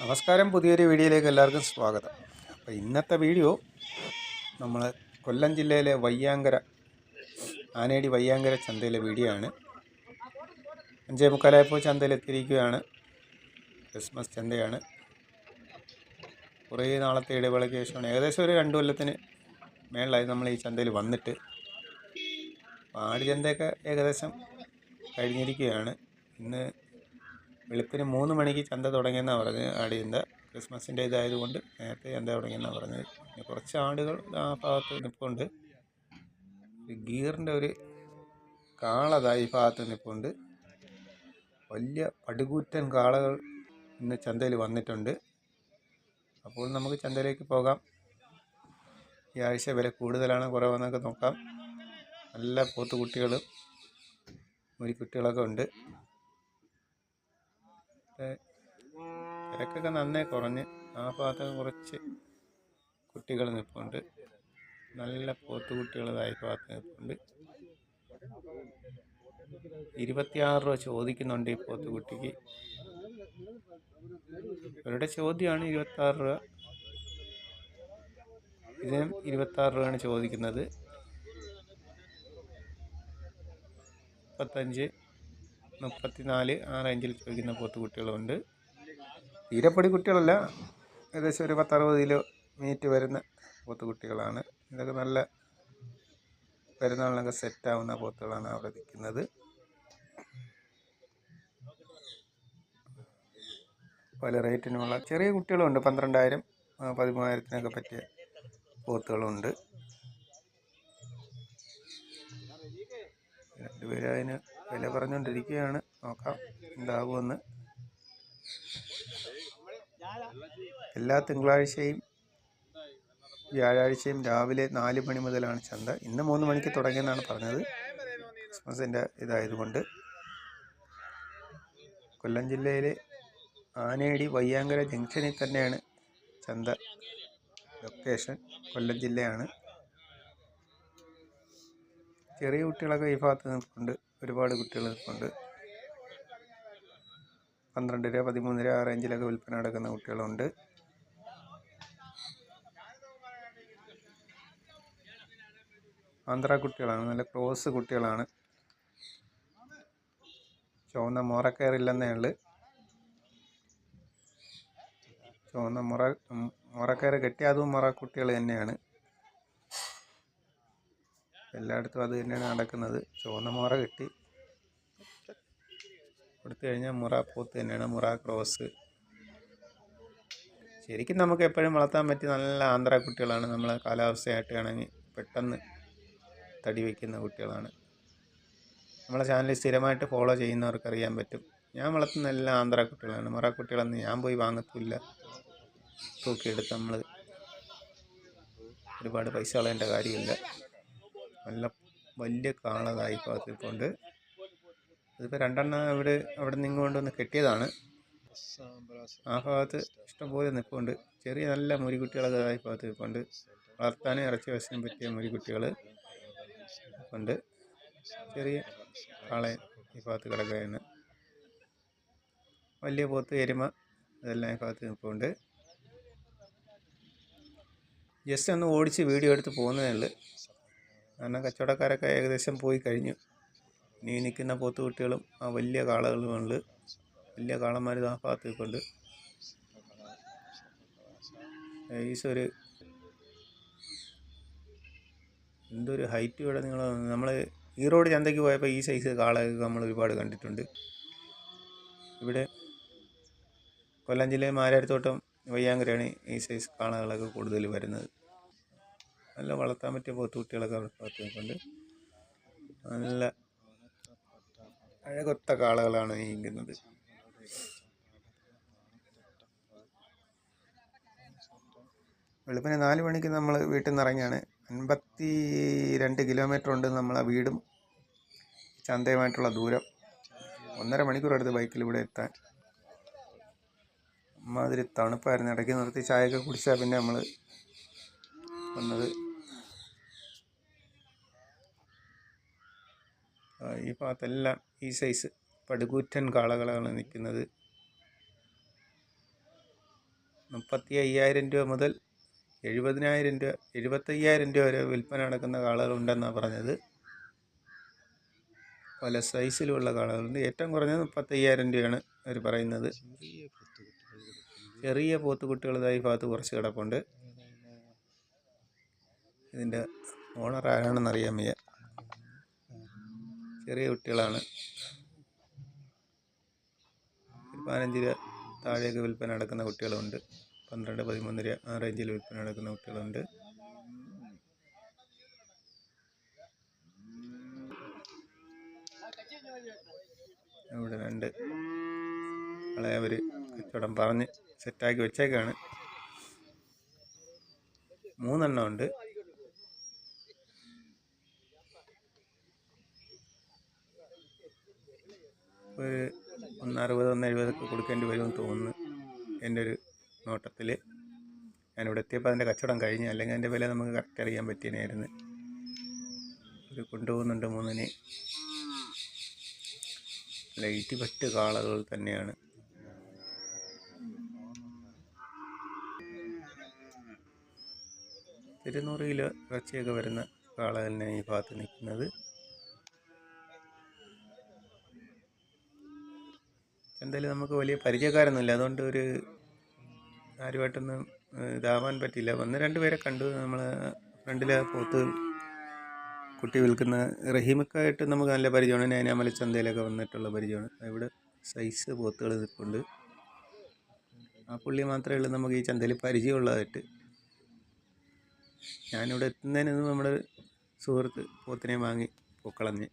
നമസ്കാരം പുതിയൊരു വീഡിയോയിലേക്ക് എല്ലാവർക്കും സ്വാഗതം. അപ്പോൾ ഇന്നത്തെ വീഡിയോ നമ്മൾ കൊല്ലം ജില്ലയിലെ വയ്യാങ്കര ആനേടി വയ്യാങ്കര ചന്തയിലെ വീഡിയോ ആണ്. അഞ്ചേ മുക്കാലായപ്പോൾ ചന്തയിലെത്തിയിരിക്കുകയാണ് ക്രിസ്മസ് ചന്തയാണ്. കുറേ നാളത്തെ ഇടവേളയ്ക്ക് ശേഷമാണ്. ഏകദേശം ഒരു രണ്ട് കൊല്ലത്തിന് മേളിലായി നമ്മൾ ഈ ചന്തയിൽ വന്നിട്ട് ആട് ചന്തയൊക്കെ ഏകദേശം കഴിഞ്ഞിരിക്കുകയാണ്. ഇന്ന് വെളുപ്പിന് മൂന്ന് മണിക്ക് ചന്ത തുടങ്ങിയെന്നാണ് ആടി ചന്ത ക്രിസ്മസിന്റെ ഇതായതുകൊണ്ട് നേരത്തെ ചന്ത തുടങ്ങിയെന്നാണ് പറഞ്ഞത് പിന്നെ കുറച്ച് ആടുകൾ ആ ഭാഗത്ത് നിൽപ്പുണ്ട് ഗീറിന്റെ ഒരു കാളത ഈ ഭാഗത്ത് നിൽപ്പുണ്ട് വലിയ പടുകൂറ്റൻ കാളകൾ ഇന്ന് ചന്തയിൽ വന്നിട്ടുണ്ട്. അപ്പോൾ നമുക്ക് ചന്തയിലേക്ക് പോകാം. ഈ ആഴ്ച വില കൂടുതലാണ് കുറവെന്നൊക്കെ നോക്കാം. നല്ല പോത്തുകുട്ടികളും മുരിക്കുട്ടികളൊക്കെ ഉണ്ട്. പക്ഷേ തിരക്കൊക്കെ നന്നേ കുറഞ്ഞ്. ആ ഭാഗത്തൊക്കെ കുറച്ച് കുട്ടികൾ നിൽപ്പുണ്ട്. നല്ല പോത്തുകുട്ടികൾ ഈ ഭാഗത്ത് നിൽപ്പുണ്ട്. ഇരുപത്തിയാറ് രൂപ ചോദിക്കുന്നുണ്ട് ഈ പോത്തുകുട്ടിക്ക് ഇവരുടെ ചോദ്യമാണ് ഇരുപത്താറ് രൂപ. ഇതിനും ഇരുപത്താറ് രൂപയാണ് ചോദിക്കുന്നത്. മുപ്പത്തഞ്ച്. മുപ്പത്തിനാല് ആ റേഞ്ചിൽ ചോദിക്കുന്ന പോത്തുകുട്ടികളുണ്ട്. തീരപ്പൊടി കുട്ടികളല്ല ഏകദേശം ഒരു പത്തറുപത് കിലോ മീറ്റ് വരുന്ന പോത്തുകുട്ടികളാണ്. ഇതൊക്കെ നല്ല പെരുന്നാളിനൊക്കെ സെറ്റാവുന്ന പോത്തുകളാണ് അവിടെ നിൽക്കുന്നത്. പല റേറ്റിനുമുള്ള ചെറിയ കുട്ടികളുണ്ട്. പന്ത്രണ്ടായിരം പതിമൂവായിരത്തിനൊക്കെ പറ്റിയ പോത്തുകളുണ്ട്. രണ്ടുപേരും അതിന് വില പറഞ്ഞുകൊണ്ടിരിക്കുകയാണ് നോക്കാം എന്താകുമെന്ന് എല്ലാ തിങ്കളാഴ്ചയും വ്യാഴാഴ്ചയും രാവിലെ നാല് മണി മുതലാണ് ചന്ത. ഇന്ന് മൂന്ന് മണിക്ക് തുടങ്ങിയെന്നാണ് പറഞ്ഞത്. ക്രിസ്മസിന്റെ ഇതായതുകൊണ്ട്. കൊല്ലം ജില്ലയിലെ ആനേടി വയ്യാങ്കര ജംഗ്ഷനിൽ തന്നെയാണ് ചന്ത ലൊക്കേഷൻ. കൊല്ലം ജില്ലയാണ്. ചെറിയ കുട്ടികളൊക്കെ ഈ ഭാഗത്ത് നിൽപ്പുണ്ട്. ഒരുപാട് കുട്ടികൾ നിൽപ്പുണ്ട്. പന്ത്രണ്ട് രൂപ പതിമൂന്ന് രൂപ ആ റേഞ്ചിലൊക്കെ വിൽപ്പന നടക്കുന്ന കുട്ടികളുണ്ട്. ആന്ധ്ര കുട്ടികളാണ്. നല്ല ക്രോസ് കുട്ടികളാണ്. ചുവന്ന മുറ കയറില്ലെന്നേ ഉള്ളു. ചുവന്ന മുറ മുറക്കയറ് കെട്ടിയ അതും മുറ കുട്ടികൾ തന്നെയാണ്. എല്ലായിടത്തും അത് തന്നെയാണ് നടക്കുന്നത്. ചുവന്ന മുറ കിട്ടി. കൊടുത്തു കഴിഞ്ഞാൽ മുറ പോത്ത് തന്നെയാണ് മുറ ക്രോസ് ശരിക്കും നമുക്ക് എപ്പോഴും വളർത്താൻ പറ്റിയ നല്ല ആന്ധ്ര കുട്ടികളാണ്. നമ്മളെ കാലാവസ്ഥയായിട്ട് ആണെങ്കിൽ പെട്ടെന്ന് തടി വയ്ക്കുന്ന കുട്ടികളാണ്. നമ്മളെ ചാനൽ സ്ഥിരമായിട്ട് ഫോളോ ചെയ്യുന്നവർക്ക് അറിയാൻ പറ്റും. ഞാൻ വളർത്തുന്ന എല്ലാ ആന്ധ്ര കുട്ടികളാണ്. മുറ കുട്ടികളൊന്നും ഞാൻ പോയി വാങ്ങത്തില്ല. തൂക്കിയെടുത്ത് നമ്മൾ ഒരുപാട് പൈസ കളയേണ്ട കാര്യമില്ല. നല്ല വലിയ ഇപ്പോൾ ഉണ്ട് ഇതിപ്പോൾ രണ്ടെണ്ണം ഇവിടെ അവിടെ നിന്ന് കൊണ്ടുവന്ന് കെട്ടിയതാണ്. ആ ഭാഗത്ത് ഇഷ്ടംപോലെ നിൽപ്പുണ്ട് ചെറിയ നല്ല മുരിക്കുട്ടികളൊക്കെ ഈ ഭാഗത്ത് നിൽപ്പുണ്ട് വളർത്താനും ഇറച്ചി വശനും പറ്റിയ മുരിക്കുട്ടികൾ ഉണ്ട്. ചെറിയ ആളെ ഈ ഭാഗത്ത് കിടക്കുകയാണ്. വലിയ പോത്ത് എരുമ ഇതെല്ലാം ഈ ഭാഗത്ത് നിൽപ്പുണ്ട് ജസ്റ്റ് ഒന്ന് ഓടിച്ച് വീഡിയോ എടുത്ത് പോകുന്നതേ ഉള്ളൂ. കാരണം കച്ചവടക്കാരൊക്കെ ഏകദേശം പോയി കഴിഞ്ഞു. ഇനി നിൽക്കുന്ന പോത്തുകുട്ടികളും ആ വലിയ കാളകളുമുണ്ട് വലിയ കാളന്മാർ ആ ഭാഗത്ത് നിൽപ്പുണ്ട് ഈശ്വര് എന്തൊരു ഹൈറ്റ് ഇവിടെ നിങ്ങൾ നമ്മൾ ഈറോഡ് ചന്തയ്ക്ക് പോയപ്പോൾ ഈ സൈസ് കാളയൊക്കെ നമ്മൾ ഒരുപാട് കണ്ടിട്ടുണ്ട്. ഇവിടെ കൊല്ലം ജില്ലയിൽ മാരാരത്തോട്ടം വയ്യാങ്കരയാണ് ഈ സൈസ് കാളകളൊക്കെ കൂടുതൽ വരുന്നത്. നല്ല വളർത്താൻ പറ്റിയ പോത്തുകുട്ടികളൊക്കെ നിൽപ്പുണ്ട്. നല്ല അഴകൊത്ത കാളകളാണ് നീങ്ങുന്നത് വെളുപ്പിന് നാല് മണിക്ക് നമ്മൾ വീട്ടിൽ നിന്ന് ഇറങ്ങിയാണ്. അൻപത്തി രണ്ട് കിലോമീറ്റർ ഉണ്ട് നമ്മളെ വീടും ചന്തയുമായിട്ടുള്ള ദൂരം. ഒന്നര മണിക്കൂർ എടുത്ത് ബൈക്കിൽ ഇവിടെ എത്താൻ. അമ്മാതിരി തണുപ്പായിരുന്നു. ഇടയ്ക്ക് നിർത്തി ചായയൊക്കെ കുടിച്ചാൽ പിന്നെ നമ്മൾ വന്നത്. ഈ ഭാഗത്തെല്ലാം ഈ സൈസ് പടുകൂറ്റൻ കാളകളാണ് നിൽക്കുന്നത്. മുപ്പത്തി അയ്യായിരം രൂപ മുതൽ എഴുപതിനായിരം രൂപ എഴുപത്തയ്യായിരം രൂപ വരെ വിൽപ്പന നടക്കുന്ന കാളകളുണ്ടെന്നാണ് പറഞ്ഞത്. പല സൈസിലുമുള്ള കാളകളുണ്ട്. ഏറ്റവും കുറഞ്ഞത് മുപ്പത്തയ്യായിരം രൂപയാണ് അവർ പറയുന്നത്. ചെറിയ പോത്തുകുട്ടികൾ ഇതായി ഭാഗത്ത് കുറച്ച് കിടപ്പുണ്ട്. ഇതിന്റെ ഓണർ ആരാണെന്ന് അറിയാൻ വയ്യ. ചെറിയ കുട്ടികളാണ്. പതിനഞ്ച് രൂപ താഴെയൊക്കെ വിൽപ്പന നടക്കുന്ന കുട്ടികളുണ്ട്. പന്ത്രണ്ട് പതിമൂന്ന് രൂപ ആ റേഞ്ചിൽ വിൽപ്പന നടക്കുന്ന കുട്ടികളുണ്ട്. ഇവിടെ രണ്ട് ആളെ അവർ കച്ചവടം പറഞ്ഞ് സെറ്റാക്കി വെച്ചേക്കാണ്. മൂന്നെണ്ണം ഉണ്ട്. ഒരു ഒന്ന് അറുപത് ഒന്ന് എഴുപതൊക്കെ കൊടുക്കേണ്ടി വരുമെന്ന് തോന്നുന്നു. എന്റെ ഒരു നോട്ടത്തിൽ ഞാനിവിടെ എത്തിയപ്പോൾ അതിന്റെ കച്ചവടം കഴിഞ്ഞു. അല്ലെങ്കിൽ അതിന്റെ വില നമുക്ക് കറക്റ്റ് അറിയാൻ പറ്റിയനായിരുന്നു ഒരു കൊണ്ടുപോകുന്നുണ്ട് മൂന്നിന് ലൈറ്റ് പറ്റ് കാളകൾ തന്നെയാണ്. ഇരുന്നൂറ് കിലോ ഇറച്ചിയൊക്കെ വരുന്ന കാള ഈ ഭാഗത്ത് നിൽക്കുന്നത്. എന്തായാലും നമുക്ക് വലിയ പരിചയക്കാരൊന്നുമില്ല. അതുകൊണ്ട് ഒരു ആരുമായിട്ടൊന്നും ഇതാവാൻ പറ്റില്ല ഒന്ന് രണ്ട് പേരെ കണ്ടു. നമ്മൾ ഫ്രണ്ടിലെ പോത്ത് കുട്ടി വിൽക്കുന്ന റഹീമക്കായിട്ട് നമുക്ക് നല്ല പരിചയമാണ്. നൈനാമല ചന്തയിലൊക്കെ വന്നിട്ടുള്ള പരിചയമാണ്. ഇവിടെ സൈസ് പോത്തുകൾ നിൽപ്പുണ്ട്. ആ പുള്ളി മാത്രമേ ഉള്ളൂ നമുക്ക് ഈ ചന്തയിൽ പരിചയമുള്ളതായിട്ട്. ഞാനിവിടെ എത്തുന്നതിന് നമ്മുടെ സുഹൃത്ത് പോത്തിനെ വാങ്ങി പൊക്കളഞ്ഞ്.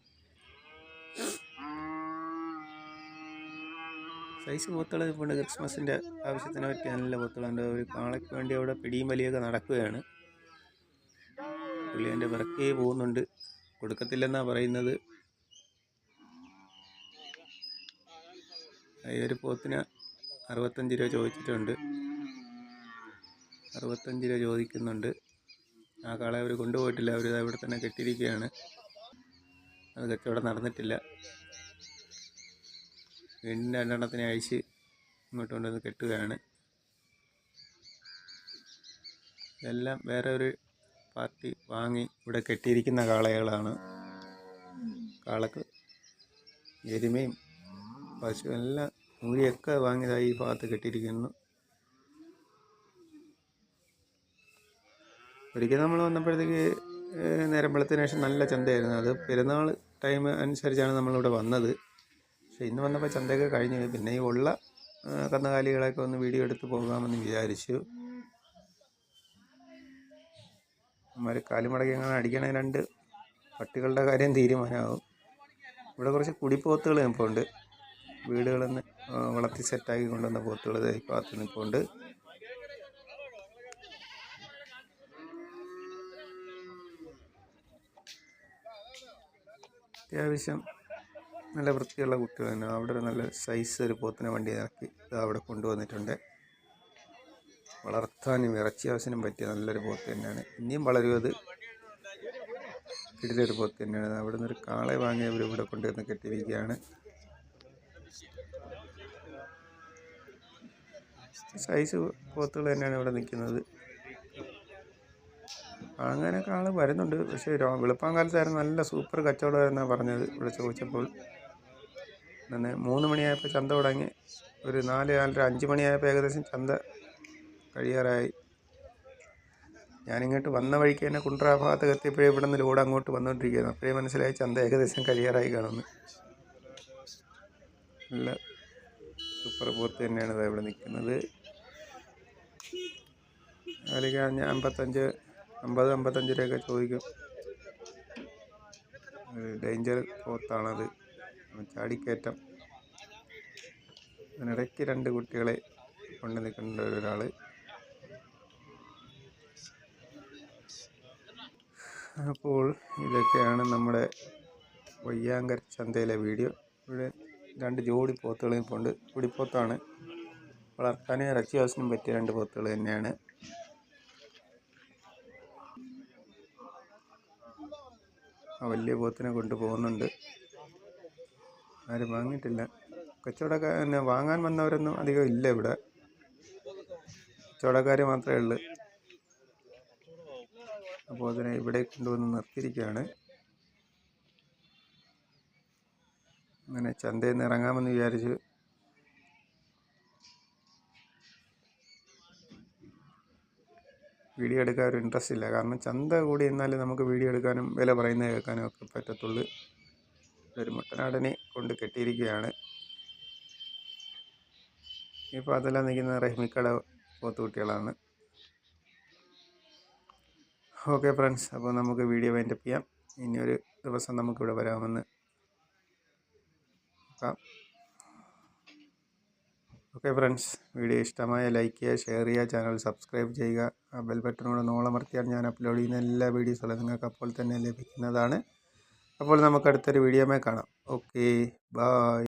സൈസ് പോത്തുകൾ ഇപ്പോൾ ക്രിസ്മസിന്റെ ആവശ്യത്തിന് പറ്റി നല്ല പോത്തുകളുണ്ട് ഒരു കാളയ്ക്ക് വേണ്ടി അവിടെ പിടിയും വലിയൊക്കെ നടക്കുകയാണ്. പുള്ളി എന്റെ പിറക്കേ പോകുന്നുണ്ട്. കൊടുക്കത്തില്ലെന്നാണ് പറയുന്നത്. ഈ ഒരു പോത്തിന് അറുപത്തഞ്ച് രൂപ ചോദിച്ചിട്ടുണ്ട്. അറുപത്തഞ്ച് രൂപ ചോദിക്കുന്നുണ്ട്. ആ കാളെ അവർ കൊണ്ടുപോയിട്ടില്ല. അവർ അവിടെ തന്നെ കെട്ടിയിരിക്കുകയാണ്. അത് കച്ചവടം നടന്നിട്ടില്ല. വീണ്ടും രണ്ടെണ്ണത്തിനെ അഴിച്ച് ഇങ്ങോട്ട് കൊണ്ടുവന്ന് കെട്ടുകയാണ്. ഇതെല്ലാം വേറെ ഒരു പാർട്ടി വാങ്ങി ഇവിടെ കെട്ടിയിരിക്കുന്ന കാളകളാണ്. കാളക്ക് എരുമയും പശു എല്ലാം മൂരിയൊക്കെ വാങ്ങിയതായി ഈ ഭാഗത്ത് കെട്ടിയിരിക്കുന്നു. ഒരിക്കൽ നമ്മൾ വന്നപ്പോഴത്തേക്ക് നേരം ശേഷം നല്ല ചന്തയായിരുന്നു. അത് പെരുന്നാൾ ടൈം അനുസരിച്ചാണ് നമ്മളിവിടെ വന്നത്. പക്ഷെ ഇന്ന് വന്നപ്പോൾ ചന്തയൊക്കെ കഴിഞ്ഞു. പിന്നെ ഈ ഉള്ള കന്നുകാലികളെയൊക്കെ ഒന്ന് വീഡിയോ എടുത്ത് പോകാമെന്ന് വിചാരിച്ചു. അമ്മമാർ കാലുമടക്കി അങ്ങനെ അടിക്കണ രണ്ട് പട്ടികളുടെ കാര്യം തീരുമാനമാകും. ഇവിടെ കുറച്ച് കുടിപ്പോത്തുകൾ നിൽപ്പുണ്ട് വീടുകളിൽ നിന്ന് വളർത്തി സെറ്റാക്കി കൊണ്ടുവന്ന പോത്തുകൾ ഈ ഭാഗത്ത് നിൽപ്പുണ്ട് അത്യാവശ്യം നല്ല വൃത്തിയുള്ള കുട്ടികൾ തന്നെ. അവിടെ ഒരു നല്ല സൈസ് ഒരു പോത്തിനെ വണ്ടി ഇറക്കി ഇത് അവിടെ കൊണ്ടുവന്നിട്ടുണ്ട്. വളർത്താനും ഇറച്ചി ആവശ്യത്തിനും പറ്റിയ നല്ലൊരു പോത്ത് തന്നെയാണ്. ഇനിയും വളരും അത്? കിടിലൊരു പോത്ത് തന്നെയാണ്. അവിടെ നിന്നൊരു കാളെ വാങ്ങി അവർ ഇവിടെ കൊണ്ടുവന്ന് കെട്ടിയിരിക്കുകയാണ്. സൈസ് പോത്തുകൾ തന്നെയാണ് ഇവിടെ നിൽക്കുന്നത്. അങ്ങനെ ആൾ വരുന്നുണ്ട്. പക്ഷേ വെളുപ്പാങ്കാലത്തായിരുന്നു നല്ല സൂപ്പർ കച്ചവടമായിരുന്നാണ് പറഞ്ഞത് ഇവിടെ ചോദിച്ചപ്പോൾ. പിന്നെ മൂന്ന് മണിയായപ്പോൾ ചന്ത തുടങ്ങി. ഒരു നാല് നാലര അഞ്ച് മണിയായപ്പോൾ ഏകദേശം ചന്ത കഴിയാറായി. ഞാനിങ്ങോട്ട് വന്ന വഴിക്ക് തന്നെ കുണ്ട്ര ഭാഗത്ത് എത്തിയപ്പോഴേ ഇവിടെ നിന്ന് ലോഡ് അങ്ങോട്ട് വന്നുകൊണ്ടിരിക്കുകയായിരുന്നു അപ്പോഴേ മനസ്സിലായി ചന്ത ഏകദേശം കഴിയാറായി കാണുന്നു. നല്ല സൂപ്പർ പോത്ത് തന്നെയാണ് ഇത് ഇവിടെ നിൽക്കുന്നത്. അതിലേക്ക് ഞാൻ അമ്പത്തഞ്ച് അമ്പത് അമ്പത്തഞ്ച് രൂപയൊക്കെ ചോദിക്കും ഡേഞ്ചർ പോത്താണത്. ചാടിക്കയറ്റം. അതിനിടയ്ക്ക് രണ്ട് കുട്ടികളെ കൊണ്ട് നിൽക്കേണ്ട ഒരാൾ അപ്പോൾ ഇതൊക്കെയാണ് നമ്മുടെ വയ്യാങ്കർ ചന്തയിലെ വീഡിയോ. ഇവിടെ രണ്ട് ജോഡി പോത്തുകൾ നിൽപ്പുണ്ട് കുടിപ്പോത്താണ് വളർത്താനും ഇറച്ചി ആവശ്യത്തിനും പറ്റിയ രണ്ട് പോത്തുകൾ തന്നെയാണ്. ആ വലിയ പോത്തിനെ കൊണ്ടുപോകുന്നുണ്ട്. ആരും വാങ്ങിയിട്ടില്ല. കച്ചവടക്കാർ പിന്നെ വാങ്ങാൻ വന്നവരൊന്നും അധികം ഇല്ല ഇവിടെ. കച്ചവടക്കാർ മാത്രമേ ഉള്ളൂ. അപ്പോൾ അതിനെ ഇവിടെ കൊണ്ടുവന്ന് നിർത്തിയിരിക്കുകയാണ്. അങ്ങനെ ചന്തയിൽ നിന്ന് ഇറങ്ങാമെന്ന് വിചാരിച്ചു വീഡിയോ എടുക്കാൻ ഒരു ഇൻട്രസ്റ്റ് ഇല്ല. കാരണം ചന്ത കൂടി എന്നാലേ നമുക്ക് വീഡിയോ എടുക്കാനും വില പറയുന്നത് കേൾക്കാനും ഒക്കെ പറ്റത്തുള്ളൂ. ഒരു മുട്ടനാടനെ കൊണ്ട് കെട്ടിയിരിക്കുകയാണ്. ഈ അതെല്ലാം നിൽക്കുന്ന റഹ്മിക്കട പോത്തുകുട്ടികളാണ് ഓക്കെ ഫ്രണ്ട്സ് അപ്പോൾ നമുക്ക് വീഡിയോ വൈൻഡപ്പ് ചെയ്യാം. ഇനിയൊരു ദിവസം നമുക്കിവിടെ വരാമെന്ന് ഓക്കെ ഫ്രണ്ട്സ് വീഡിയോ ഇഷ്ടമായ ലൈക്ക് ചെയ്യുക ഷെയർ ചെയ്യുക ചാനൽ സബ്സ്ക്രൈബ് ചെയ്യുക. ആ ബെൽ ബട്ടനോട് നോളമർത്തിയാൽ ഞാൻ അപ്ലോഡ് ചെയ്യുന്ന എല്ലാ വീഡിയോസുകളും നിങ്ങൾക്ക് അപ്പോൾ തന്നെ ലഭിക്കുന്നതാണ്. അപ്പോൾ നമുക്ക് അടുത്തൊരു വീഡിയോമേ കാണാം. Okay bye